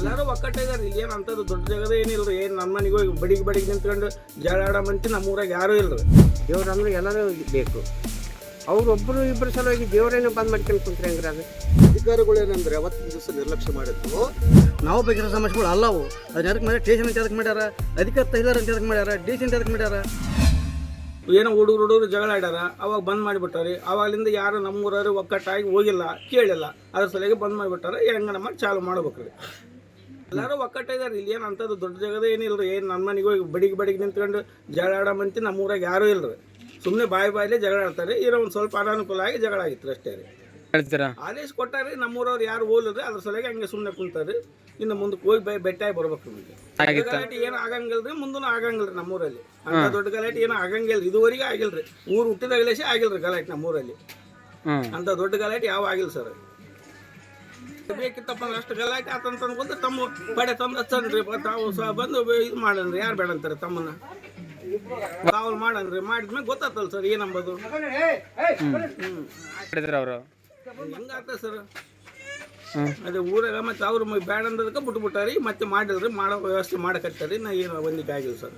ಎಲ್ಲರೂ ಇಲ್ಲಿ ಏನು ಅಂಥದ್ದು ದೊಡ್ಡ ಜಗದ ಏನಿಲ್ಲ ಏನು ನಮ್ಮ ಮನೆಗೆ ಹೋಗಿ ಬಡಿಗೆ ಬಡಿಗೆ ನಿಂತ್ಕೊಂಡು ಜಗಳ ಆಡೋ ಮಂತಿ ನಮ್ಮೂರಾಗ ಯಾರೂ ಇಲ್ರಿ. ದೇವ್ರು ಅಂದ್ರೆ ಎಲ್ಲರೂ ಬೇಕು. ಅವ್ರೊಬ್ಬರು ಇಬ್ಬರು ಸಲುವಾಗಿ ದೇವರೇನೋ ಬಂದ್ ಮಾಡ್ಕೊಂಡು ಕುಂತ್ರೆ ಹೆಂಗ್ರ ಅದು? ಅಧಿಕಾರಿಗಳು ಏನಂದ್ರೆ ಅವತ್ತಿನ ದಿವಸ ನಿರ್ಲಕ್ಷ್ಯ ಮಾಡಿದ್ರು. ನಾವು ಬೇಕಿರೋ ಸಮಸ್ಯೆಗಳು ಅಲ್ಲವು ಅದನ್ನ ಎದಕ್ಕೆ ಮಾಡ್ಯಾರ ಸ್ಟೇಷನ್ ಅಂತ ಎದಕ್ಕೆ ಮಾಡ್ಯಾರ? ಅಧಿಕಾರ ತೈಲರ್ ಅಂತ ಎದಕ್ಕೆ ಮಾಡ್ಯಾರ? ಡಿ ಸಿ ಅಂತ ಎದಕ್ಕೆ ಮಾಡ್ಯಾರ? ಏನೋ ಹುಡುಗರು ಹುಡುಗರು ಜಗಳ ಆಡ್ಯಾರ. ಅವಾಗ ಬಂದ್ ಮಾಡಿಬಿಟ್ಟಾರೆ ಅವಾಗಲಿಂದ ಯಾರು ನಮ್ಮೂರವ್ರು ಒಕ್ಕಟ್ಟಾಗಿ ಹೋಗಿಲ್ಲ ಕೇಳಿಲ್ಲ. ಅದ್ರ ಸಲುವಾಗಿ ಬಂದ್ ಮಾಡಿಬಿಟ್ಟಾರ ಹೆಂಗ ಮಾಡಿ ಚಾಲು ಮಾಡ್ಬೇಕ್ರಿ. ಎಲ್ಲರೂ ಇದಾರೆ. ಇಲ್ಲಿ ಏನು ಅಂಥದ್ದು ದೊಡ್ಡ ಜಗದ ಏನಿಲ್ರಿ ಏನು ನಮ್ಮ ಮನೆಗೆ ಹೋಗಿ ಬಡಿಗೆ ಬಡಿಗೆ ನಿಂತ್ಕೊಂಡು ಜಗಳ ಮಂತಿ ನಮ್ಮೂರಾಗ ಯಾರೂ ಇಲ್ರಿ. ಸುಮ್ಮನೆ ಬಾಯಿ ಬಾಯಿಲೇ ಜಗಳ ಆಡ್ತಾರೆ. ಏನೋ ಒಂದು ಸ್ವಲ್ಪ ಅನಾನುಕೂಲ ಆಗಿ ಜಗಳ ಆಗಿತ್ತು ಅಷ್ಟೇ ರೀ. ಹೇಳ್ತೀರಾ? ಆದೇಶ ಕೊಟ್ಟಾರೆ ನಮ್ಮೂರವ್ರು ಯಾರು ಹೋಲ್ರಿ ಅದ್ರ ಸಲುವಾಗಿ ಹಂಗೆ ಸುಮ್ಮನೆ ಕುಂತಾರೆ ಇನ್ನು ಮುಂದಕ್ಕೆ ಹೋಗಿ ಬೈ ಬೆಟ್ಟಾಗಿ ಬರ್ಬೇಕು ನಮಗೆ? ಗಲಾಟೆ ಏನು ಆಗಂಗಿಲ್ರಿ. ಮುಂದೂ ಆಗಂಗಿಲ್ರಿ ನಮ್ಮೂರಲ್ಲಿ ಅಂತ ದೊಡ್ಡ ಗಲಾಟೆ ಏನು ಆಗಂಗಿಲ್ಲ ಇದುವರೆಗೆ ಆಗಿಲ್ರಿ. ಊರು ಹುಟ್ಟಿದಾಗಲೇಸಿ ಆಗಿಲ್ರಿ ಗಲಾಟೆ ನಮ್ಮೂರಲ್ಲಿ ಅಂತ ದೊಡ್ಡ ಗಲಾಟೆ ಯಾವ ಆಗಿಲ್ಲ ಸರ್. ಬೇಕಿತ್ತಪ್ಪ ಅಂದ್ರೆ ಅಷ್ಟು ಗಲಾಟೆ ಆತಂತ ಅನ್ಕೊಂಡು ತಮ್ಮ ಪಡೆ ತಂದು ಹಚ್ಚನ್ರಿ ತಾವು ಸಹ ಬಂದು ಇದು ಮಾಡನ್ರಿ. ಯಾರು ಬೇಡ ಅಂತಾರೆ ತಮ್ಮನ್ನ? ತಾವು ಮಾಡನ್ರಿ. ಮಾಡಿದ್ಮೇಲೆ ಗೊತ್ತಾತಲ್ಲ ಸರ್ ಏನಂಬದು. ಅವರು. ಹೆಂಗಾಗ್ತದೆ ಸರ್. ಅದೇ ಊರಾಗ ಮತ್ತೆ ಅವ್ರು ಬ್ಯಾಡ ಅಂದದಕ್ಕೆ ಬಿಟ್ಬಿಟ್ಟಾರಿ ಮತ್ತೆ ಮಾಡಿದ್ರಿ ಮಾಡೋ ವ್ಯವಸ್ಥೆ ಮಾಡಕತ್ತಾರಿ ನಾ ಏನು ಒಂದಕ್ಕೆ ಆಗಿಲ್ಲ ಸರ್.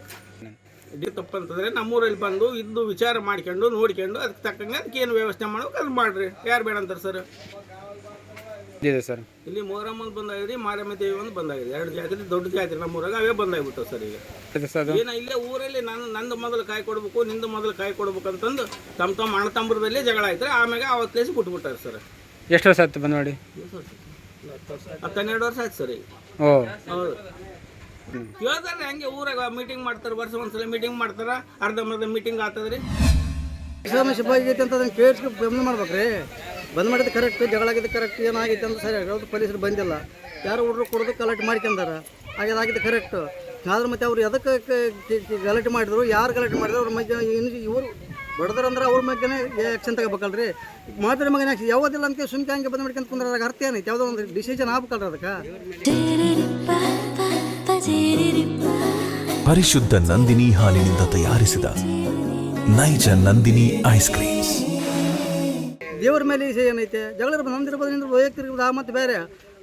ಇದು ತಪ್ಪಂತಂದ್ರೆ ನಮ್ಮೂರಲ್ಲಿ ಬಂದು ಇದ್ದು ವಿಚಾರ ಮಾಡ್ಕೊಂಡು ನೋಡ್ಕೊಂಡು ಅದಕ್ಕೆ ತಕ್ಕಂಗೆ ಅದಕ್ಕೆ ಏನು ವ್ಯವಸ್ಥೆ ಮಾಡ್ಬೇಕು ಅದು ಮಾಡ್ರಿ. ಯಾರು ಬೇಡ ಅಂತಾರೆ ಸರ್? ಇದೆ ಸರ್. ಇಲ್ಲಿ ಮೊಹರಮ್ಮಂದು ಬಂದಾಗಿದೆ ಮಾರಮ್ಮ ದೇವಿ ಒಂದು ಬಂದಾಗಿದೆ. ಎರಡು ಜಾತ್ರೆ ದೊಡ್ಡ ಜಾತ್ರೆ ನಮ್ಮೂರಾಗ ಅವೇ ಬಂದಾಗ್ಬಿಟ್ಟವು ಸರ್ ಈಗ. ಏನ ಇಲ್ಲೇ ಊರಲ್ಲಿ ನಾನು ನಂದು ಮೊದಲು ಕಾಯಿ ಕೊಡ್ಬೇಕು ನಿಂದು ಮೊದಲು ಕಾಯಿ ಕೊಡ್ಬೇಕು ಅಂತಂದು ತಮ್ಮ ತಮ್ಮ ಅಣ್ಣ ತಮ್ಮರದಲ್ಲಿ ಜಗಳ ಆಯ್ತಾರೆ ಆಮ್ಯಾಗ ಅವತ್ತೇಸಿ ಬಿಟ್ಬಿಟ್ಟಾರೆ ಸರ್. ಎಷ್ಟು ವರ್ಷ ಆಯ್ತು ಬಂದ್ ನೋಡಿ ಹತ್ತು ಹನ್ನೆರಡು ವರ್ಷ ಆಯ್ತು ಸರ್ ಈಗ. ಓ. ಹೌದು. ಕೇಳ್ತಾರೆ ಹಂಗೆ ಊರಾಗ ಮೀಟಿಂಗ್ ಮಾಡ್ತಾರೆ ವರ್ಷ ಒಂದ್ಸಲ ಮೀಟಿಂಗ್ ಮಾಡ್ತಾರ ಅರ್ಧಂಬರ್ಧ ಮೀಟಿಂಗ್ ಆಗ್ತದ್ರಿ. ಸಮಸ್ಯೆ ಆಗೈತೆ ಅಂತ ಕೇಳಿ ಕೇಳಿಸ್ಕೊಂಡು ಗಮನ ಮಾಡ್ಬೇಕ್ರಿ. ಬಂದ್ ಮಾಡಿದ್ದು ಕರೆಕ್ಟ್ ಜಗಳ ಆಗಿದ್ದು ಕರೆಕ್ಟ್ ಏನಾಗಿತ್ತು ಅಂತ ಸರಿ ಯಾವ್ದು ಪೊಲೀಸರು ಬಂದಿಲ್ಲ. ಯಾರು ಹುಡುಗರು ಕೊಡೋದು ಗಲಾಟೆ ಮಾಡ್ಕೊಂಡಾರ. ಆಗಿದ್ದು ಕರೆಕ್ಟ್ ಆದ್ರೆ ಮತ್ತೆ ಅವ್ರು ಎದಕ್ಕೆ ಗಲಾಟೆ ಮಾಡಿದ್ರು? ಯಾರು ಗಲಾಟೆ ಮಾಡಿದ್ರು? ಅವ್ರ ಮಧ್ಯ ಇವರು ಬಡದ್ರಂದ್ರೆ ಅವ್ರ ಮಧ್ಯನೇ ಆ್ಯಕ್ಷನ್ ತಗೋಬೇಕಲ್ರಿ? ಮಾತ್ರ ಮಗನ ಆ್ಯಕ್ಷನ್ ಯಾವುದಿಲ್ಲ ಅಂತ ಸುಮ್ಕೆ ಹಂಗೆ ಬಂದ್ ಮಾಡ್ಕೊಂತ ಕುಂದ್ರೆ ಅದಕ್ಕೆ ಅರ್ಥ ಏನೈತೆ? ಯಾವುದೋ ಒಂದು ಡಿಸಿಷನ್ ಆಗ್ಬೇಕಲ್ರಿ ಅದಕ್ಕೆ? ಪರಿಶುದ್ಧ ನಂದಿನಿ ಹಾಲಿನಿಂದ ತಯಾರಿಸಿದ ನೈಜ ನಂದಿನಿ ಐಸ್ ಕ್ರೀಮ್ಸ್ ದೇವ್ರ ಮೇಲೆ ಈಸೆ ಏನೈತೆ ಜಗಳ ಇರ್ಬೋದು, ನಮ್ದು ಇರ್ಬೋದು ನಿಂದು ವೈಯಕ್ತಿಕ ಮತ್ತೆ ಬೇರೆ.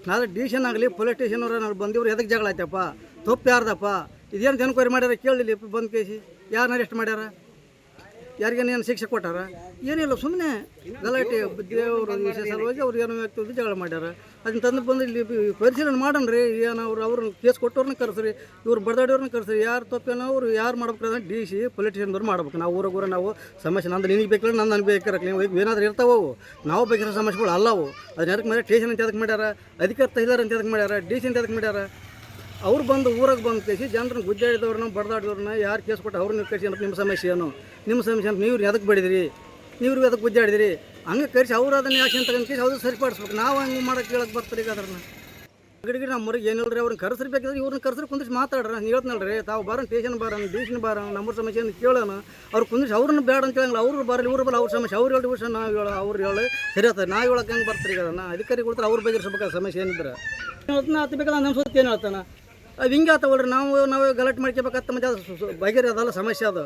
ನಾಳೆ ಡಿಸಿಷನ್ ಆಗಲಿ ಪೊಲೀಸ್ ಸ್ಟೇಷನ್ ಅವ್ರ ನಾವು ಬಂದಿವ್ರು ಎದಕ್ಕೆ ಜಗಳ ಆಯ್ತಪ್ಪ? ತಪ್ಪು ಯಾರ್ದಪ್ಪ? ಇದೇನು ಎನ್ಕ್ವೈರಿ ಮಾಡ್ಯಾರ? ಕೇಳಲಿಲ್ಲ ಬಂದು ಕೇಸಿ. ಯಾರನ್ನ ಅರೆಸ್ಟ್ ಮಾಡ್ಯಾರ? ಯಾರಿಗೇನು ಶಿಕ್ಷೆ ಕೊಟ್ಟಾರ? ಏನಿಲ್ಲ ಸುಮ್ಮನೆ ಗಲಾಟೆ. ದೇವರು ವಿಶೇಷವಾಗಿ ಏನೋ ವ್ಯಕ್ತಿ ಜಗಳ ಮಾಡ್ಯಾರ. ಅದನ್ನ ತಂದು ಬಂದು ಇಲ್ಲಿ ಪರಿಶೀಲನೆ ಪರಿಶೀಲನೆ ರೀ ಏನು ಅವ್ರು ಅವ್ರನ್ನ ಕೇಸ್ ಕೊಟ್ಟವ್ರನ್ನ ಕರೆಸ್ರಿ, ಇವ್ರು ಬಡದಾಡೋರ್ನ ಕರೆಸ್ರಿ. ಯಾರು ತಪ್ಪೇನೋ ಅವ್ರು ಯಾರು ಮಾಡ್ಬೇಕು ಡಿ ಸಿ ಪೊಲಿಟಿಷಿಯನ್ದವ್ರು ಮಾಡ್ಬೇಕು. ನಾವು ಊರಾಗ ಊರ ನಾವು ಸಮಸ್ಯೆ ನಂದು ನಿನಗೆ ಬೇಕಿಲ್ಲ, ನಂದು ನನಗೆ ಬೇಕಾರೆ ನೀವು ಏನಾದರೂ ಇರ್ತಾವೆ ನಾವು ಬೇಕಿರೋ ಸಮಸ್ಯೆಗಳು ಅಲ್ಲವು ಅದನ್ನ ಯಾರಕ್ಕೆ ಮೇಲೆ ಸ್ಟೇಷನ್ ಅಂತ ಎದಕ್ಕೆ ಮಾಡ್ಯಾರ? ಅಧಿಕಾರ ತೈಲಾರ ಅಂತ ಎದಕ್ಕೆ ಮಾಡ್ಯಾರ? ಡಿ ಸಿ ಅಂತ ಎದಕ್ಕೆ ಮಾಡ್ಯಾರ? ಅವ್ರು ಬಂದು ಊರಾಗ ಬಂದು ಕೇಸಿ ಜನರನ್ನ ಗುಜ್ಜಾಡಿದವ್ರನ್ನ ಬಡ್ದಾಡಿದವ್ರನ್ನ ಯಾರು ಕೇಸ್ ಕೊಟ್ಟು ಅವ್ರನ್ನ ಕೇಸಿ ನಿಮ್ಮ ಸಮಸ್ಯೆ ಏನು? ನಿಮ್ಮ ಸಮಸ್ಯೆ ಅಂತ ನೀವು ಎದಕ್ಕೆ ಬಡಿದಿರಿ? ನೀವು ಎದಕ್ಕೆ ಗುಜ್ಜಾಡಿದಿರಿ ಹಂಗೆ ಕರೆಸಿ ಅವ್ರು ಅದನ್ನ ಅಂತ ಕೇಸಿ ಅವ್ರು ಸರಿಪಡಿಸ್ಬೇಕು. ನಾವು ಹಂಗೆ ಮಾಡೋಕೆ ಕೇಳಕ್ಕೆ ಬರ್ತಾರೆ ಈಗ ಅದ್ರನ್ನ. ಗಿಡಗಿಡ ನಮ್ಮ ಏನು ಹೇಳ್ರಿ ಅವ್ರನ್ನ ಕರೆಸರ್ಬೇಕಾದ್ರೆ ಇವ್ರನ್ನ ಕರೆಸ್ರಿ ಕುಂದಿಸಿ ಮಾತಾಡ್ರ. ನೀವು ರೀ ತಾವು ಬರೋಣ ಟೇಷನ್ ಬರೋಣ ಡಿಷನ್ ಬರೋಣ ನಮ್ಮ ಸಮಸ್ಯೆಯನ್ನು ಕೇಳೋಣ. ಅವ್ರು ಕುಂದಿಸಿ ಅವ್ರನ್ನ ಬೇಡ ಅಂತ ಹೇಳಂಗಿಲ್ಲ, ಅವ್ರು ಬರಲಿ ಇವ್ರು ಬರಲ್ಲ ಅವ್ರ ಸಮಸ್ಯೆ, ಅವ್ರು ಹೇಳಿ ವಿಷಯ, ನಾವು ಹೇಳೋ, ಅವ್ರು ಹೇಳಿ, ಸರಿ ಆಗ್ತದೆ ನಾವು ಹೇಳಕ್ಕೆ ಹೆಂಗೆ ಬರ್ತಾರೆ ಈಗ ಅಧಿಕಾರಿ ಕೊಡ್ತಾರೆ, ಅವ್ರು ಬಗ್ಗೆ ಸಮಸ್ಯೆ ಏನಿದ್ರೆ. ಆತ ಬೇಕಲ್ಲ ನಮ್ಮ ಸುತ್ತ ಏನು ಹೇಳ್ತಾನೆ? ಅದು ಹಿಂಗೆ ಆತವಲ್ರಿ ನಾವು ನಾವು ಗಲಾಟೆ ಮಾಡ್ಕೋಬೇಕಾಗ್ತ ಮತ್ತೆ ಅದು ಅದಲ್ಲ ಸಮಸ್ಯೆ ಅದು.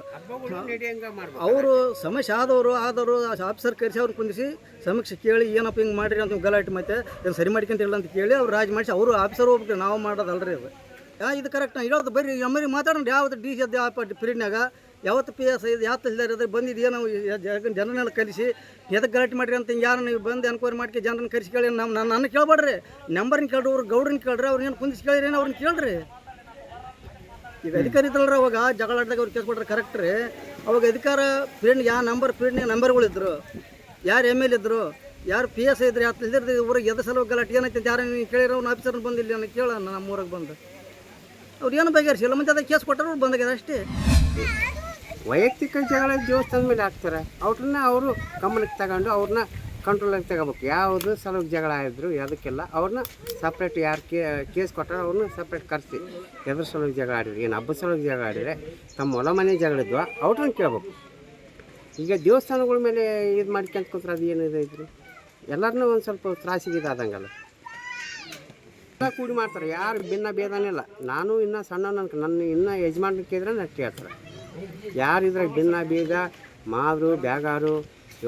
ಅವರು ಸಮಸ್ಯೆ ಆದವರು ಆದವರು ಆಫೀಸರ್ ಕರೆಸಿ ಅವ್ರು ಕುಂದಿಸಿ ಸಮೀಕ್ಷೆ ಕೇಳಿ ಏನಪ್ಪ ಹಿಂಗೆ ಮಾಡಿರಿ ಅಂತ ಗಲಾಟೆ ಮತ್ತೆ ಏನು ಸರಿ ಮಾಡ್ಕೊಂತಿಲ್ಲ ಅಂತ ಕೇಳಿ ಅವ್ರು ರಾಜಿ ಮಾಡಿಸಿ ಅವರು ಆಫೀಸರ್ ಹೋಗ್ಬೇಕು ನಾವು ಮಾಡೋದಲ್ರಿ ಅದು. ಯಾ ಇದು ಕರೆಕ್ಟ್ ನಾ ಹೇಳೋದು ಬರ್ರಿ ನಮ್ಮಲ್ಲಿ ಮಾತಾಡೋಣ ಯಾವ್ದು ಡಿ ಸಿ ಯಾವ ಪೀರಿಯಡ್ನಾಗ ಯಾವತ್ತು ಪಿ ಎಸ್ ಐದು ಯಾವ ತಹಸೀಲ್ದಾರ್ ಇದ್ರೆ ಬಂದಿದ್ದು ನಾವು ಜನರನ್ನೆಲ್ಲ ಕಲಿಸಿ ಎದಕ್ಕೆ ಗಲಾಟೆ ಮಾಡಿರಿ ಅಂತ ಯಾರು ನೀವು ಬಂದು ಎನ್ಕ್ವೈರಿ ಮಾಡ್ಕೆ ಜನರನ್ನ ಕರೆಸಿ ಕೇಳಿ ನಮ್ಮ ನನ್ನ ನನ್ನ ಕೇಳ್ಬೇಡ್ರಿ ನಂಬರ್ನ ಕೇಳ್ರಿ, ಅವ್ರು ಗೌಡ್ರನ್ನ ಕೇಳ್ರಿ, ಅವ್ರು ಏನು ಕುಂದಿಸಿ ಕೇಳಿರಿ ಅವ್ರನ್ನ ಕೇಳ್ರಿ. ಈಗ ಅಧಿಕಾರಿ ಇದ್ರಲ್ರಿ ಅವಾಗ ಜಗಳ ಆಡ್ದಾಗ ಅವ್ರು ಕೇಸ್ ಕೊಟ್ರೆ ಕರೆಕ್ಟ್ ರೀ. ಅವಾಗ ಅಧಿಕಾರ ಪೀರಿಯಡ್ ಯಾವ ನಂಬರ್ ಪೀರಿಯಡ್ನಾಗ ನಂಬರ್ಗಳಿದ್ರು ಯಾರು ಎಂ ಎಲ್ ಇದ್ರು, ಯಾರು ಪಿ ಎಸ್ ಇದ್ರು, ಯಾರು ಇದ್ರದ್ದು ಊರಿಗೆ ಎದ ಸಲ ಗಲಾಟೆ ಏನೈತೆ ಯಾರು ನೀವು ಕೇಳಿರೋ ಅವ್ನು ಆಫೀಸರ್ನ ಬಂದಿಲ್ಲ ಅನ್ನ ಕೇಳೋಣ ನಮ್ಮ ಊರಿಗೆ ಬಂದು. ಅವ್ರು ಏನು ಬಗೆಹರಿಸಿಲ್ಲ ಮುಂಚೆ ಅದಕ್ಕೆ ಕೇಸ್ ಕೊಟ್ಟರು ಬಂದಾಗ್ಯದ ಅಷ್ಟೇ. ವೈಯಕ್ತಿಕ ಜಗಳ ದೇವಸ್ಥಾನದ ಮೇಲೆ ಹಾಕ್ತಾರೆ. ಅವ್ರನ್ನ ಅವರು ಗಮನಕ್ಕೆ ತಗೊಂಡು ಅವ್ರನ್ನ ಕಂಟ್ರೋಲಾಗಿ ತಗೋಬೇಕು. ಯಾವುದು ಸಲುವಾಗಿ ಜಗಳ ಆಯಿದ್ರು ಅದಕ್ಕೆಲ್ಲ ಅವ್ರನ್ನ ಸಪ್ರೇಟ್ ಯಾರು ಕೇಸ್ ಕೊಟ್ಟರೆ ಅವ್ರನ್ನ ಸಪ್ರೇಟ್ ಕರೆಸಿ. ಎದ್ರ ಸಲುವಾಗಿ ಜಗಳ ಆಡಿರಿ, ಏನು ಹಬ್ಬದ ಸಲುವಾಗಿ ಜಗಳ ಆಡಿದರೆ ತಮ್ಮ ಹೊಲ ಮನೆ ಜಗಳಿದ್ವ ಅವ್ರನ್ನ ಕೇಳ್ಬೇಕು. ಈಗ ದೇವಸ್ಥಾನಗಳ ಮೇಲೆ ಇದು ಮಾಡ್ಕೊಂತ ಕೂತ್ರೆ ಅದು ಏನು ಇದ್ರಿ? ಎಲ್ಲರನ್ನೂ ಒಂದು ಸ್ವಲ್ಪ ತ್ರಾಸಿಗೆ ಆದಂಗಲ್ಲ ಎಲ್ಲ ಕೂಡಿ ಮಾಡ್ತಾರೆ. ಯಾರು ಭಿನ್ನ ಇಲ್ಲ. ನಾನು ಇನ್ನೂ ಸಣ್ಣ ನನ್ನ ನನ್ನ ಇನ್ನೂ ಯಜಮಾನ ಕೇಳಿದ್ರೆ ನಾನು ಕೇಳ್ತಾರೆ ಯಾರು ಇದ್ರಾಗ ಭಿನ್ನ ಬೀಗ ಮಾದರು ಬ್ಯಾಗಾರು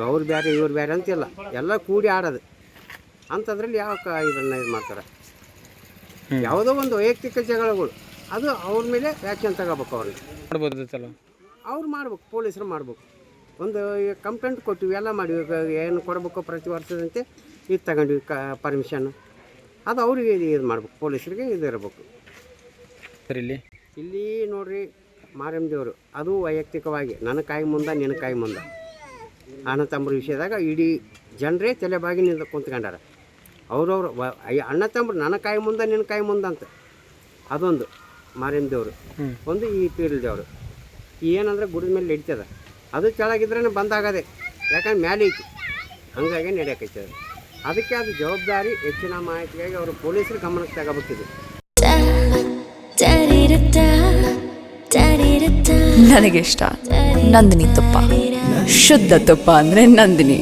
ಅವ್ರು ಬೇರೆ ಇವ್ರು ಬೇರೆ ಅಂತಿಲ್ಲ. ಎಲ್ಲ ಕೂಡಿ ಆಡೋದು. ಅಂಥದ್ರಲ್ಲಿ ಯಾವ ಕ ಇದನ್ನು ಇದು ಮಾಡ್ತಾರೆ? ಯಾವುದೋ ಒಂದು ವೈಯಕ್ತಿಕ ಜಗಳಗಳು. ಅದು ಅವ್ರ ಮೇಲೆ ಆ್ಯಕ್ಷನ್ ತಗೋಬೇಕು ಅವ್ರಿಗೆ. ಮಾಡ್ಬೋದಿತ್ತಲ್ಲ ಅವ್ರು ಮಾಡ್ಬೇಕು ಪೊಲೀಸರು ಮಾಡ್ಬೇಕು. ಒಂದು ಕಂಪ್ಲೇಂಟ್ ಕೊಟ್ಟಿವಿ ಎಲ್ಲ ಮಾಡಿವಿ ಏನು ಕೊಡಬೇಕು ಪ್ರತಿ ವರ್ಷದಂತೆ ಇದು ತಗೊಂಡ್ವಿ ಕ ಪರ್ಮಿಷನ್. ಅದು ಅವ್ರಿಗೆ ಇದು ಮಾಡ್ಬೇಕು ಪೊಲೀಸರಿಗೆ ಇದು ಇರಬೇಕು. ಸರಿ ಇಲ್ಲಿ? ಇಲ್ಲಿ ನೋಡ್ರಿ ಮಾರಮ್ಮ ದೇವರು ಅದು ವೈಯಕ್ತಿಕವಾಗಿ. ನನ್ನ ಕಾಯಿ ಮುಂದೆ ನಿನ್ನ ಕಾಯಿ ಮುಂದೆ. ಅಣ್ಣ ತಮ್ಮರ ವಿಷಯದಾಗ ಇಡೀ ಜನರೇ ತಲೆಬಾಗಿ ನಿಂದ ಕುಂತ್ಕೊಂಡಾರ. ಅವ್ರವ್ರು ವ ಅಯ್ಯ ಅಣ್ಣ ತಮ್ಮರು ನನ್ನ ಕಾಯಿ ಮುಂದೆ ನಿನ್ನ ಕಾಯಿ ಮುಂದೆ ಅಂತ. ಅದೊಂದು ಮಾರಮ್ಮ ದೇವರು. ಒಂದು ಈ ಪೀರಲ್ ದೇವರು ಏನಂದ್ರೆ ಗುಡದ ಮೇಲೆ ನಡೀತದ. ಅದು ಕೆಳಗಿದ್ರೇ ಬಂದಾಗದೆ. ಯಾಕಂದ್ರೆ ಮೇಲೆ ಐತಿ. ಹಂಗಾಗಿ ನಡೆಯಕೈತೆ ಅದು. ಅದಕ್ಕೆ ಅದು ಜವಾಬ್ದಾರಿ ಹೆಚ್ಚಿನ ಮಾಹಿತಿಗಾಗಿ ಅವರು ಪೊಲೀಸರು ಗಮನಕ್ಕೆ ತಗೋಬೇಕಿದೆ ನನಗೆ ಇಷ್ಟ. ನಂದಿನಿ ತುಪ್ಪ. ಶುದ್ಧ ತುಪ್ಪ ಅಂದರೆ ನಂದಿನಿ.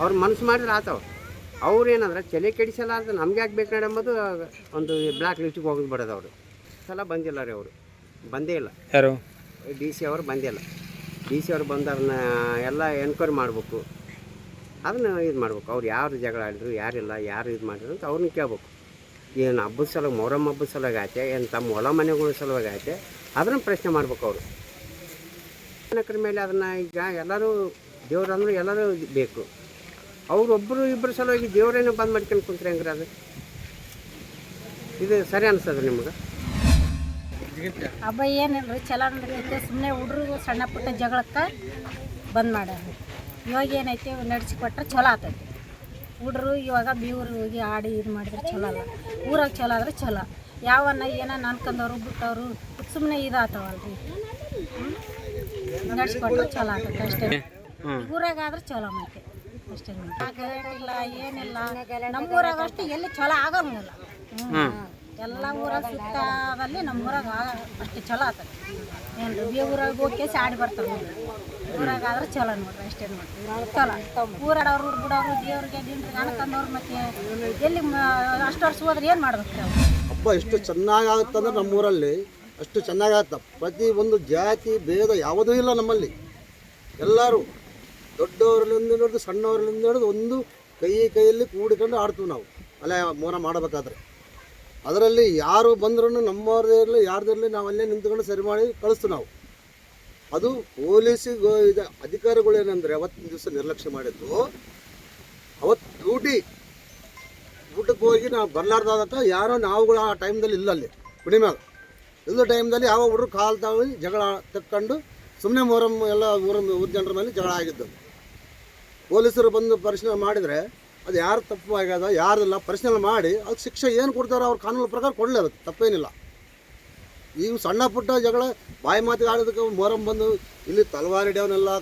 ಅವ್ರ ಮನಸ್ಸು ಮಾಡಿದ್ರೆ ಆತವ. ಅವ್ರು ಏನಂದ್ರೆ ತಲೆ ಕೆಡಿಸಲಾರ್ದು ನಮ್ಗೆ ಯಾಕೆ ಬೇಕು ನೋಡಿ ಎಂಬುದು ಒಂದು ಬ್ಲಾಕ್ ಲಿಸ್ಟಿಗೆ ಹೋಗಿ ಬಿಡೋದು ಅವರು. ಸಲ ಬಂದಿಲ್ಲ ರೀ ಅವರು. ಬಂದೇ ಇಲ್ಲ. ಯಾರು? ಡಿ ಸಿ ಅವರು ಬಂದಿಲ್ಲ ಇಲ್ಲ. ಡಿ ಸಿ ಅವ್ರು ಬಂದವ್ರನ್ನ ಎಲ್ಲ ಎನ್ಕ್ವೈರಿ ಮಾಡಬೇಕು. ಅದನ್ನ ಇದು ಮಾಡ್ಬೇಕು. ಅವ್ರು ಯಾರು ಜಗಳ ಆಡಿದ್ರು ಯಾರಿಲ್ಲ ಯಾರು ಇದು ಮಾಡಿದ್ರು ಅಂತ ಅವ್ರನ್ನ ಕೇಳ್ಬೇಕು. ಏನು ಹಬ್ಬದ ಸಲ ಮೊಹರಮ್ ಹಬ್ಬದ ಸಲುವಾಗಿ ಆಯ್ತೆ? ಏನು ತಮ್ಮ ಹೊಲ ಮನೆಗಳ ಸಲುವಾಗಿ ಆಯ್ತೆ? ಅದನ್ನ ಪ್ರಶ್ನೆ ಮಾಡ್ಬೇಕು ಅವರು. ಜನಕರ ಮೇಲೆ ಅದನ್ನು ಈಗ ಎಲ್ಲರೂ ದೇವ್ರಂದ್ರೆ ಎಲ್ಲರೂ ಬೇಕು. ಅವ್ರೊಬ್ಬರು ಇಬ್ಬರು ಸಲುವಾಗಿ ದೇವರೇನು ಬಂದ್ ಮಾಡ್ಕೊಂಡು ಕುಂತ್ರೆ ಹೆಂಗ್ರೆ ಅದು? ಇದು ಸರಿ ಅನಿಸ್ತದೆ ನಿಮ್ಗೆ? ಅಬ್ಬ ಏನಿಲ್ಲ ಚಲೋ ನಡೀತೈತೆ ಸುಮ್ಮನೆ ಹುಡ್ರು ಸಣ್ಣ ಪುಟ್ಟ ಜಗಳಕ್ಕೆ ಬಂದ್ ಮಾಡ್ಯಾರ ಇವಾಗ ಏನೈತೆ ನಡೆಸಿಕೊಟ್ರೆ ಚಲೋ ಆತೈತಿ. ಹುಡ್ರು ಇವಾಗ ಬೀವ್ರು ಹೋಗಿ ಆಡಿ ಇದು ಮಾಡಿದ್ರೆ ಚಲೋ ಅಲ್ಲ ಊರಾಗ ಚಲೋ ಆದ್ರೆ ಚಲೋ ಯಾವನ್ನ ಏನೋ ಅನ್ಕೊಂಡವ್ರು ಬಿಟ್ಟವರು ಸುಮ್ಮನೆ ಇದಾತವಲ್ರಿ ನಡ್ಸ್ಕೊಟ್ರೆ ಚಲೋ ಆತೈತೆ ಅಷ್ಟೇ. ಊರಾಗ ಆದ್ರೆ ಚಲೋ ಮತ್ತೆ ಅಷ್ಟೇ ಇಲ್ಲ ಏನಿಲ್ಲ. ನಮ್ಮ ಊರಾಗ ಅಷ್ಟೇ ಎಲ್ಲಿ ಚಲೋ ಆಗಂಗಿಲ್ಲ. ಹ್ಞೂ ಎಲ್ಲ ಊರಾಗ ಸುತ್ತಾದಲ್ಲಿ ನಮ್ಮ ಊರಾಗ ಅಷ್ಟೇ ಚಲೋ ಆತದೆ ಏನು ಬಿ ಊರಾಗ ಹೋಗಿ ಆಡಿ ಬರ್ತಾರೆ ಊರಾಗ ಆದ್ರೆ ಚಲೋ ನೋಡ್ರಿ ಅಷ್ಟೇ ನೋಡ್ರಿ ಚಲೋ. ಊರಾಡವ್ರು ಬಿಡೋರು ದೇವ್ರಿಗೆ ದಿನ್ರಿಗೆ ಅನ್ಕೊಂಡವ್ರು ಮತ್ತೆ ಎಲ್ಲಿ ಅಷ್ಟು ವರ್ಷ ಹೋದ್ರೆ ಏನು ಮಾಡ್ಬೇಕು? ಹಬ್ಬ ಎಷ್ಟು ಚೆನ್ನಾಗಿ ಆಗುತ್ತಂದ್ರೆ ನಮ್ಮೂರಲ್ಲಿ ಅಷ್ಟು ಚೆನ್ನಾಗಿ ಆಗುತ್ತೆ ಪ್ರತಿ ಒಂದು ಜಾತಿ, ಭೇದ ಯಾವುದೂ ಇಲ್ಲ ನಮ್ಮಲ್ಲಿ. ಎಲ್ಲರೂ ದೊಡ್ಡವರಲ್ಲಿಂದ ಹಿಡಿದು ಸಣ್ಣವರಲ್ಲಿಂದ ಹಿಡಿದು ಒಂದು ಕೈ ಕೈಯಲ್ಲಿ ಕೂಡಿಕೊಂಡು ಆಡ್ತೀವಿ ನಾವು. ಅಲ್ಲೇ ಮೋನ ಮಾಡಬೇಕಾದ್ರೆ. ಅದರಲ್ಲಿ ಯಾರು ಬಂದ್ರೂ ನಮ್ಮವ್ರದೇ ಇರಲಿ, ಯಾರ್ದೇ ಇರಲಿ ನಾವು ಅಲ್ಲೇ ನಿಂತ್ಕೊಂಡು ಸರಿ ಮಾಡಿ ಕಳಿಸ್ತೀವಿ ನಾವು. ಅದು ಪೊಲೀಸಿಗೆ ಇದು ಅಧಿಕಾರಿಗಳು ಏನಂದರೆ ಅವತ್ತಿನ ದಿವಸ ನಿರ್ಲಕ್ಷ್ಯ ಮಾಡಿದ್ದು, ಅವತ್ತು ಡ್ಯೂಟಿ ಊಟಕ್ಕೆ ಹೋಗಿ ನಾವು ಬರಲಾರ್ದಾಗ ಯಾರೋ ನಾವುಗಳು ಆ ಟೈಮ್ದಲ್ಲಿ ಇಲ್ಲ ಅಲ್ಲಿ ಗುಡಿ ಇಲ್ಲ ಟೈಮ್ದಲ್ಲಿ ಯಾವ ಹುಡುಗರು ಕಾಲು ತಾವಿ ಜಗಳ ತಕ್ಕೊಂಡು ಸುಮ್ಮನೆ ಮೊಹರಂ ಎಲ್ಲ ಊರ ಊರ ಜನರ ಮೇಲೆ ಜಗಳ ಆಗಿದ್ದು ಪೊಲೀಸರು ಬಂದು ಪರಿಶೀಲನೆ ಮಾಡಿದರೆ ಅದು ಯಾರು ತಪ್ಪು ಆಗ್ಯದ ಯಾರಿಲ್ಲ ಪರಿಶೀಲನೆ ಮಾಡಿ ಅದಕ್ಕೆ ಶಿಕ್ಷೆ ಏನು ಕೊಡ್ತಾರೋ ಅವ್ರ ಕಾನೂನು ಪ್ರಕಾರ ಕೊಡಲಿ ಅದಕ್ಕೆ ತಪ್ಪೇನಿಲ್ಲ. ಈಗ ಸಣ್ಣ ಪುಟ್ಟ ಜಗಳ ಬಾಯಿ ಮಾತಿಗೆ ಆಡೋದಕ್ಕೆ ಮೊಹರಂ ಬಂದು ಇಲ್ಲಿ ತಲವಾರಿ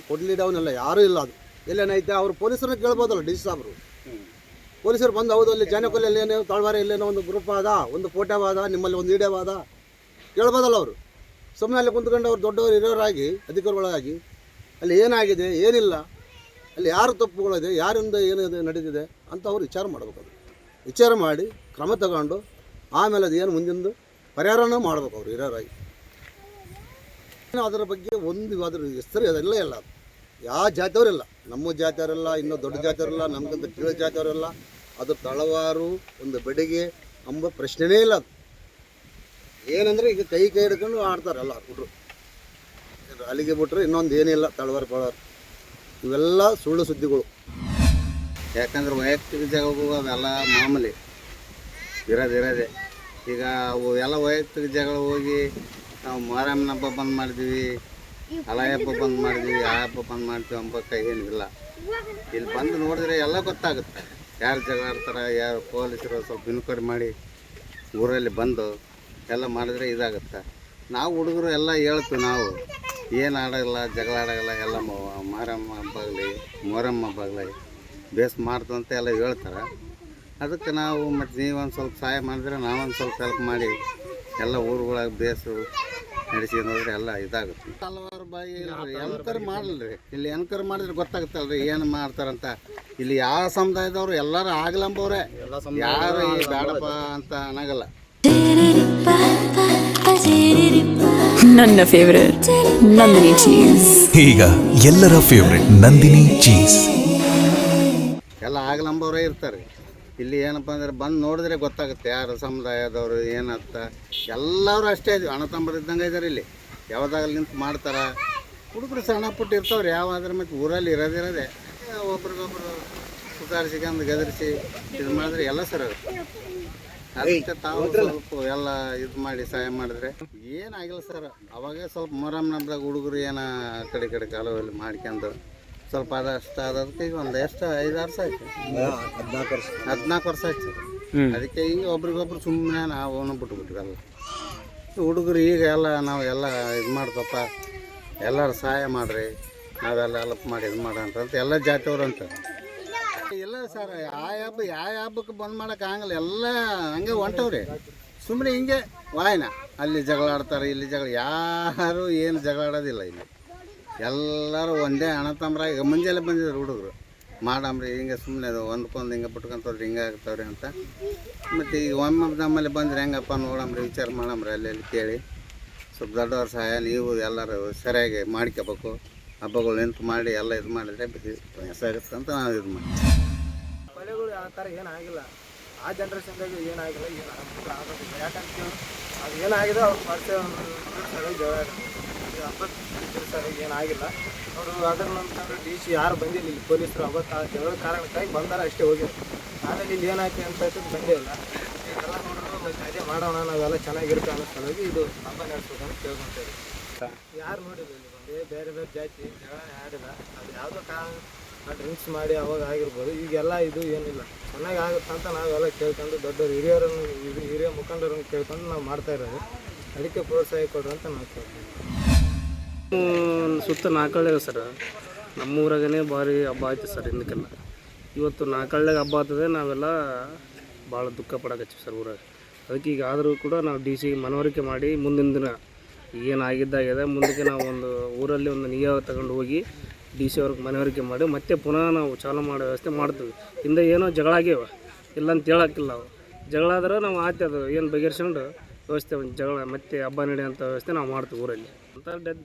ಕೊಡ್ಲಿ ಹಿಡಿಯೋನೆಲ್ಲ, ಯಾರೂ ಇಲ್ಲ ಅದು. ಎಲ್ಲೇನೈತೆ ಅವ್ರು ಪೊಲೀಸರನ್ನ ಕೇಳ್ಬೋದಲ್ಲ, ಡಿ ಸಿ ಸಾಬ್ರು. ಪೊಲೀಸರು ಬಂದು ಹೌದು, ಅಲ್ಲಿ ಜಾನಕೊಲ್ಲಿ ಏನೇನು ತಳವಾರಿ ಇಲ್ಲೇನೋ ಒಂದು ಗ್ರೂಪ್ ಆದ, ಒಂದು ಫೋಟೋ ಆದ, ನಿಮ್ಮಲ್ಲಿ ಒಂದು ವಿಡಿಯೋ ಆದ ಕೇಳ್ಬೋದಲ್ಲ ಅವರು. ಸುಮ್ಮನೆ ಅಲ್ಲಿ ಕುಂತ್ಕೊಂಡು ಅವ್ರು ದೊಡ್ಡವರು ಇರೋರಾಗಿ ಅಧಿಕಾರಿಗಳಾಗಿ, ಅಲ್ಲಿ ಏನಾಗಿದೆ, ಏನಿಲ್ಲ, ಅಲ್ಲಿ ಯಾರು ತಪ್ಪುಗಳಿದೆ, ಯಾರಿಂದ ಏನಿದೆ ನಡೆದಿದೆ ಅಂತ ಅವ್ರು ವಿಚಾರ ಮಾಡಬೇಕು ಅದು ವಿಚಾರ ಮಾಡಿ, ಕ್ರಮ ತಗೊಂಡು, ಆಮೇಲೆ ಅದು ಏನು ಮುಂದಿಂದು ಪರಿಹಾರನೂ ಮಾಡ್ಬೇಕು ಅವ್ರು ಹಿರಿಯರಾಗಿ. ಅದರ ಬಗ್ಗೆ ಒಂದು ಅದ್ರ ಹೆಸರು ಅದೆಲ್ಲ ಇಲ್ಲ ಯಾವ ಜಾತಿಯವರಿಲ್ಲ ನಮ್ಮ ಜಾತಿಯವರೆಲ್ಲ ಇನ್ನೂ ದೊಡ್ಡ ಜಾತಿಯವರೆಲ್ಲ ನಮ್ಗಿಂತ ಕೀಳ ಜಾತಿಯವರೆಲ್ಲ ಅದು ತಳವಾರು ಒಂದು ಬೆಡಿಗೆ ಅಂಬ ಪ್ರಶ್ನೆನೇ ಇಲ್ಲ ಅದು. ಏನಂದ್ರೆ ಈಗ ಕೈ ಕೈ ಹಿಡ್ಕೊಂಡು ಆಡ್ತಾರೆ ಎಲ್ಲ ಹುಡುಗರು ಅಲ್ಲಿಗೆ ಬಿಟ್ರೆ ಇನ್ನೊಂದು ಏನಿಲ್ಲ, ತಳವಾರ ಪಳವಾರ. ಇವೆಲ್ಲ ಸುಳ್ಳು ಸುದ್ದಿಗಳು. ಯಾಕಂದ್ರೆ ವೈಯಕ್ತಿಕ ಜಾಗಗಳು ಅವೆಲ್ಲ ಮಾಮೂಲಿ. ಇರೋದು ಇರೋದೇ. ಈಗ ಅವು ಎಲ್ಲ ವೈಯಕ್ತಿಕ ಜಗಳ ಹೋಗಿ ನಾವು ಮಾರಮ್ಮನ ಹಬ್ಬ ಬಂದ್ ಮಾಡಿದ್ವಿ ಅಲ ಹಬ್ಬ ಬಂದ್ ಮಾಡಿದ್ವಿ ಆ ಹಬ್ಬ ಬಂದ್ ಮಾಡ್ತೀವಿ ಅಂಬಕ್ಕೆ ಏನಿಲ್ಲ. ಇಲ್ಲಿ ಬಂದು ನೋಡಿದ್ರೆ ಎಲ್ಲ ಗೊತ್ತಾಗುತ್ತೆ. ಯಾರು ಜಗಳ ಆಡ್ತಾರೆ, ಯಾರು ಪೊಲೀಸರು ಸ್ವಲ್ಪ ಇನ್ಕ್ವೈರಿ ಮಾಡಿ ಊರಲ್ಲಿ ಬಂದು ಎಲ್ಲ ಮಾಡಿದ್ರೆ ಇದಾಗುತ್ತೆ. ನಾವು ಹುಡುಗರು ಎಲ್ಲ ಹೇಳ್ತೀವಿ ನಾವು ಏನು ಆಡೋಲ್ಲ ಜಗಳ ಆಡೋಲ್ಲ ಎಲ್ಲ ಮಾರಮ್ಮ ಹಬ್ಬ ಆಗಲಿ ಮೊರಮ್ಮ ಹಬ್ಬ ಆಗಲಿ ಬೇಸ್ ಮಾಡ್ತು ಅಂತ ಎಲ್ಲ ಹೇಳ್ತಾರೆ. ಅದಕ್ಕೆ ನಾವು ಮತ್ತು ನೀವೊಂದು ಸ್ವಲ್ಪ ಸಹಾಯ ಮಾಡಿದ್ರೆ ನಾವೊಂದು ಸ್ವಲ್ಪ ಹೆಲ್ಪ್ ಮಾಡಿ ಎಲ್ಲ ಊರುಗಳಾಗ ಬೇಸು ನಡೆಸ್ಕೊಂಡು ಹೋದ್ರೆ ಎಲ್ಲ ಇದಾಗುತ್ತೆ. ಹಲವಾರು ಬಾಯಿ ಎನ್ಕರ್ ಮಾಡಲ್ರಿ ಇಲ್ಲಿ ಎನ್ಕರ್ ಮಾಡಿದ್ರೆ ಗೊತ್ತಾಗುತ್ತಲ್ರಿ ಏನು ಮಾಡ್ತಾರಂತ ಇಲ್ಲಿ ಯಾವ ಸಮುದಾಯದವರು ಎಲ್ಲರೂ ಆಗ್ಲಂಬವ್ರೆ. ಯಾರು ಈ ಬೇಡಪ್ಪ ಅಂತ ಅನ್ನಗಲ್ಲ. ನನ್ನ ಫೇವ್ರೆಟ್ ನಂದಿನಿ ಚೀಸ್ ಈಗ ಎಲ್ಲರ ಫೇವ್ರೆಟ್ ನಂದಿನಿ ಚೀಸ್ ಎಲ್ಲ ಆಗ್ಲಂಬವರೇ ಇರ್ತಾರೆ. ಇಲ್ಲಿ ಏನಪ್ಪ ಅಂದ್ರೆ ಬಂದು ನೋಡಿದ್ರೆ ಗೊತ್ತಾಗುತ್ತೆ ಯಾರು ಸಮುದಾಯದವರು ಏನಂತ. ಎಲ್ಲರೂ ಅಷ್ಟೇ ಇದ್ವಿ. ಅಣ್ಣ ತಮ್ಮರು ಇದ್ದಂಗೆ ಇದ್ದಾರೆ ಇಲ್ಲಿ. ಯಾವುದಾಗಲಿ ನಿಂತು ಮಾಡ್ತಾರ. ಹುಡುಗರು ಸಣ್ಣ ಪುಟ್ಟ ಇರ್ತಾವ್ರಿ ಯಾವಾದ್ರೆ ಮತ್ತು ಊರಲ್ಲಿ ಇರೋದಿರೋದೆ ಒಬ್ರಿಗೊಬ್ರು ಸುಧಾರಿಸಿಕೊಂಡು ಗದರಿಸಿ ಇದು ಮಾಡಿದ್ರೆ ಎಲ್ಲ ಸರ್ ಅದಕ್ಕೆ ತಾವು ಸ್ವಲ್ಪ ಎಲ್ಲ ಇದು ಮಾಡಿ ಸಹಾಯ ಮಾಡಿದ್ರೆ. ಏನಾಗಿಲ್ಲ ಸರ್ ಅವಾಗೇ ಸ್ವಲ್ಪ ಮೊರಮ್ ನಮ್ದಾಗ ಹುಡುಗರು ಏನ ಕಡೆ ಕಡೆ ಕಾಲುವಲ್ಲಿ ಮಾಡ್ಕೊಂಡು ಸ್ವಲ್ಪ ಅದಷ್ಟು ಅದಕ್ಕೆ ಈಗ ಒಂದು ಎಷ್ಟು ಐದು ವರ್ಷ ಆಯ್ತು. ಹದಿನಾಲ್ಕು ವರ್ಷ. ಹದಿನಾಲ್ಕು ವರ್ಷ ಆಯ್ತು ಅದಕ್ಕೆ ಈಗ ಒಬ್ರಿಗೊಬ್ರು ಸುಮ್ಮನೆ ನಾವು ಬಿಟ್ಬಿಟ್ವಿ ಎಲ್ಲ ಹುಡುಗರು ಈಗ ಎಲ್ಲ ನಾವು ಎಲ್ಲ ಇದು ಮಾಡ್ತಪ್ಪ ಎಲ್ಲರೂ ಸಹಾಯ ಮಾಡಿರಿ ನಾವೆಲ್ಲ ಹೆಲ್ಪ್ ಮಾಡಿ ಇದು ಮಾಡಂತ ಅಂತ ಎಲ್ಲ ಜಾತಿಯವ್ರು ಅಂತ ಸರ್, ಯಾವ ಹಬ್ಬ, ಯಾವ ಹಬ್ಬಕ್ಕೆ ಬಂದ್ ಮಾಡಕ್ ಆಗಲ್ಲ, ಎಲ್ಲ ಹಂಗೆ ಹೊಂಟವ್ರಿ. ಸುಮ್ಮನೆ ಹಿಂಗೆ ವಾಯ್ನ. ಅಲ್ಲಿ ಜಗಳ ಆಡ್ತಾರೆ, ಇಲ್ಲಿ ಜಗಳ, ಯಾರು ಏನು ಜಗಳ ಆಡೋದಿಲ್ಲ ಇಲ್ಲಿ. ಎಲ್ಲರೂ ಒಂದೇ ಅಣ್ಣ ತಮ್ರ ಮುಂಜಾನೆ ಬಂದಿದ್ರು ಹುಡುಗರು. ಮಾಡಮ್ರಿ ಹಿಂಗೆ ಸುಮ್ಮನೆ ಅದು ಒಂದ್ಕೊಂದು ಹಿಂಗೆ ಬಿಟ್ಕೊಂತವ್ರಿ ಹಿಂಗೆ ಆಗ್ತಾವ್ರಿ ಅಂತ. ಮತ್ತು ಈಗ ಒಮ್ಮೆ ನಮ್ಮಲ್ಲಿ ಬಂದ್ರೆ ಹೆಂಗಪ್ಪ ನೋಡಮ್ರಿ ವಿಚಾರ ಮಾಡಮ್ರಿ ಅಲ್ಲಿ ಅಲ್ಲಿ ಕೇಳಿ. ಸ್ವಲ್ಪ ದೊಡ್ಡವ್ರ ಸಹಾಯ, ನೀವು ಎಲ್ಲರೂ ಸರಿಯಾಗಿ ಮಾಡ್ಕೋಬೇಕು. ಹಬ್ಬಗಳು ನಿಂತು ಮಾಡಿ, ಎಲ್ಲ ಇದು ಮಾಡಿದ್ರೆ ಹೆಸರಾಗುತ್ತೆ ಅಂತ ನಾವು ಇದು ಮಾಡಿ ಮಳೆಗಳು ಆ ಥರ ಏನಾಗಿಲ್ಲ ಆ ಜನ್ರೇಷನ್ದಾಗ ಏನಾಗಿಲ್ಲ ಏನು ಆಗೋದಿಲ್ಲ ಯಾಕಂತ ಅದು ಏನಾಗಿದೆ ಅವ್ರು ಜಗಳ ಹಬ್ಬದ ಏನಾಗಿಲ್ಲ ಅವರು ಅದ್ರ ನಂತರ ಡಿ ಸಿ ಯಾರು ಬಂದಿಲ್ಲ ಇಲ್ಲಿ ಪೊಲೀಸರು ಅವತ್ತು ಆ ಜಗಳ ಕಾರಣಕ್ಕಾಗಿ ಬಂದಾರ ಅಷ್ಟೇ ಹೋಗಿದ್ರು ಆಮೇಲೆ ಇಲ್ಲಿ ಏನಾಯ್ತು ಅಂತ ಬಂದೇ ಇಲ್ಲ. ಇದೆಲ್ಲ ನೋಡಿದ್ರು ಒಂದು ಅದೇ ಮಾಡೋಣ ನಾವೆಲ್ಲ ಚೆನ್ನಾಗಿರುತ್ತೆ ಅನ್ನೋ ಸಲುವಾಗಿ ಇದು ಹಬ್ಬ ನಡೆಸ್ಬೇಕು ಅಂತ ಕೇಳ್ಕೊಂತೇವೆ ಯಾರು ನೋಡಿಲ್ಲ ಇಲ್ಲಿ ಬಂದು? ಬೇರೆ ಬೇರೆ ಜಾತಿ ಜಗಳ ಆಡಿಲ್ಲ ಅದು ಯಾವುದೋ ಕಾರಣ ಡ್ರಿಂಕ್ಸ್ ಮಾಡಿ ಅವಾಗ ಆಗಿರ್ಬೋದು. ಈಗೆಲ್ಲ ಇದು ಏನಿಲ್ಲ. ಚೆನ್ನಾಗಿ ಆಗುತ್ತೆ ಅಂತ ನಾವೆಲ್ಲ ಕೇಳ್ಕೊಂಡು ದೊಡ್ಡ ಹಿರಿಯರನ್ನು ಹಿರಿ- ಹಿರಿಯ ಮುಖಂಡರನ್ನು ಕೇಳ್ಕೊಂಡು ನಾವು ಮಾಡ್ತಾ ಇರೋದು. ಅದಕ್ಕೆ ಪ್ರೋತ್ಸಾಹ ಕೊಡ್ರಿ ಅಂತ ನಾವು ಕೇಳ್ತೀವಿ. ಸುತ್ತ ನಾಲ್ಕಳ್ಳಿ ಸರ್. ನಮ್ಮೂರಾಗೇ ಭಾರಿ ಹಬ್ಬ ಆಯ್ತು ಸರ್ ಹಿಂದಕ್ಕೆಲ್ಲ ಇವತ್ತು ನಾಲ್ಕಳ್ಳಿಗೆ ಹಬ್ಬ ಆಗ್ತದೆ ನಾವೆಲ್ಲ ಭಾಳ ದುಃಖ ಪಡಕತ್ತೀವಿ ಸರ್ ಊರಾಗ. ಅದಕ್ಕೆ ಈಗ ಆದರೂ ಕೂಡ ನಾವು ಡಿ ಸಿ ಮನವರಿಕೆ ಮಾಡಿ ಮುಂದಿನ ದಿನ ಏನಾಗಿದ್ದಾಗಿದೆ ಮುಂದಕ್ಕೆ ನಾವು ಒಂದು ಊರಲ್ಲಿ ಒಂದು ನಿಯೋಗ ತಗೊಂಡು ಹೋಗಿ ಡಿ ಸಿ ಅವ್ರಿಗೆ ಮನವರಿಕೆ ಮಾಡಿ ಮತ್ತೆ ಪುನಃ ನಾವು ಚಾಲೂ ಮಾಡೋ ವ್ಯವಸ್ಥೆ ಮಾಡ್ತೀವಿ. ಹಿಂದೆ ಏನೋ ಜಗಳ ಆಗ್ಯಾವ. ಇಲ್ಲ ಅಂತ ಹೇಳೋಕ್ಕಿಲ್ಲ ಅವು ಜಗಳ ಆದ್ರೆ ನಾವು ಆಯ್ತು ಅದು. ಏನು ಬಗೆಹರಿಸ್ಕೊಂಡು ವ್ಯವಸ್ಥೆ ಜಗಳ, ಮತ್ತೆ ಹಬ್ಬ ನಡೆಯುವಂಥ ವ್ಯವಸ್ಥೆ ನಾವು ಮಾಡ್ತೀವಿ ಊರಲ್ಲಿ. ಅಂತ ಡೆತ್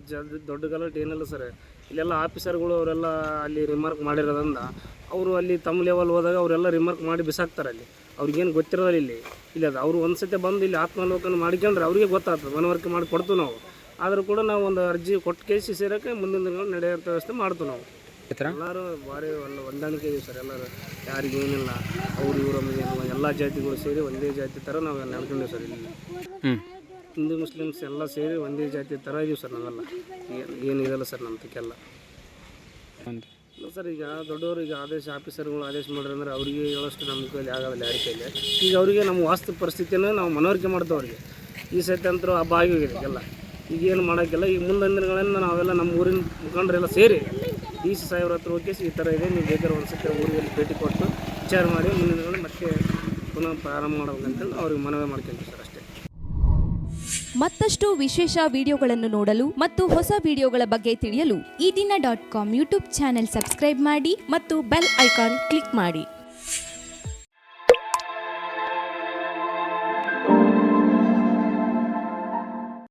ದೊಡ್ಡ ಗಲಾಟೆ ಏನಿಲ್ಲ ಸರ್. ಇಲ್ಲೆಲ್ಲ ಆಫೀಸರ್ಗಳು ಅವರೆಲ್ಲ ಅಲ್ಲಿ ರಿಮಾರ್ಕ್ ಮಾಡಿರೋದ್ರಿಂದ ಅವರು ಅಲ್ಲಿ ತಮ್ಮ ಲೆವೆಲ್ ಹೋದಾಗ ಅವರೆಲ್ಲ ರಿಮಾರ್ಕ್ ಮಾಡಿ ಬಿಸಾಕ್ತಾರೆ ಅಲ್ಲಿ. ಅವ್ರಿಗೇನು ಗೊತ್ತಿರೋದಿಲ್ಲ ಇಲ್ಲಿ. ಇಲ್ಲ ಅದು ಅವರು ಒಂದು ಸತಿ ಬಂದು ಇಲ್ಲಿ ಆತ್ಮಾವಲೋಕನ ಮಾಡ್ಕೊಂಡ್ರೆ ಅವ್ರಿಗೆ ಗೊತ್ತಾಗ್ತದೆ. ಮನವರಿಕೆ ಮಾಡಿ ಕೊಡ್ತೀವಿ ನಾವು. ಆದರೂ ಕೂಡ ನಾವು ಒಂದು ಅರ್ಜಿ ಕೊಟ್ಟು ಕೇಸಿ ಸೇರೋಕ್ಕೆ ಮುಂದಿನ ದಿನಗಳು ನಡೆಯೋಂಥ ವ್ಯವಸ್ಥೆ ಮಾಡ್ತೀವಿ ನಾವು. ಎಲ್ಲರೂ ಭಾರಿ ಒಂದು ಹೊಂದಾಣಿಕೆ ಇದೀವಿ ಸರ್. ಎಲ್ಲರೂ ಯಾರಿಗೂ ಏನಿಲ್ಲ. ಅವ್ರು ಇವರು ಎಲ್ಲ ಜಾತಿಗಳು ಸೇರಿ ಒಂದೇ ಜಾತಿ ಥರ ನಾವು ನಡ್ಕೊಂಡಿವಿ ಸರ್ ಇಲ್ಲಿ. ಹಿಂದೂ ಮುಸ್ಲಿಮ್ಸ್ ಎಲ್ಲ ಸೇರಿ ಒಂದೇ ಜಾತಿ ಥರ ಇದೀವಿ ಸರ್ ನಾವೆಲ್ಲ. ಏನು ಇದಲ್ಲ ಸರ್ ನಮ್ಮ ತಕ್ಕೆಲ್ಲ ಸರ್ ಈಗ ದೊಡ್ಡವರು ಈಗ ಆದೇಶ ಆಫೀಸರ್ಗಳು ಆದೇಶ ಮಾಡ್ರಿ ಅಂದ್ರೆ ಅವರಿಗೆ ಹೇಳೋಷ್ಟು ನಮ್ಮ ಕೈಲಿ ಆಗೋದಿಲ್ಲ ಯಾರ ಕೈಲಿ. ಈಗ ಅವರಿಗೆ ನಮ್ಮ ವಾಸ್ತು ಪರಿಸ್ಥಿತಿಯನ್ನು ನಾವು ಮನವರಿಕೆ ಮಾಡ್ತೇವೆ ಅವರಿಗೆ. ಈ ಸತಿ ಅಂತರೂ ಹಬ್ಬ ಆಗಿ ಹೋಗಿದೆ ಎಲ್ಲ. ಈಗ ಏನು ಮಾಡೋಕ್ಕಿಲ್ಲ. ಈಗ ಮುಂದಿನ ದಿನಗಳನ್ನು ನಾವೆಲ್ಲ ನಮ್ಮ ಊರಿನ ಮುಖಂಡರೆಲ್ಲ ಸೇರಿ ಡಿ ಸಿ ಸಾಹೇಬ್ರ ಹತ್ರ ಹೋಗಿ ಈ ಥರ ಇದೆ. ನೀವು ಬೇಕಾದ್ರೆ ಒಂದು ಸತಿ ಊರಿಗೆ ಭೇಟಿ ಕೊಟ್ಟು ವಿಚಾರ ಮಾಡಿ ಮುಂದಿನ ದಿನಗಳಲ್ಲಿ ಮತ್ತೆ ಪುನಃ ಪ್ರಾರಂಭ ಮಾಡಬೇಕಂತೇಳಿ ಅವ್ರಿಗೆ ಮನವಿ ಮಾಡ್ಕೊಂತೀವಿ ಸರ್ ಅಷ್ಟೇ. ಮತ್ತಷ್ಟು ವಿಶೇಷ ವಿಡಿಯೋಗಳನ್ನು ನೋಡಲು ಮತ್ತು ಹೊಸ ವಿಡಿಯೋಗಳ ಬಗ್ಗೆ ತಿಳಿಯಲು Ee Dina dot com YouTube channel subscribe ಮಾಡಿ ಮತ್ತು ಬೆಲ್ ಐಕಾನ್ ಕ್ಲಿಕ್ ಮಾಡಿ.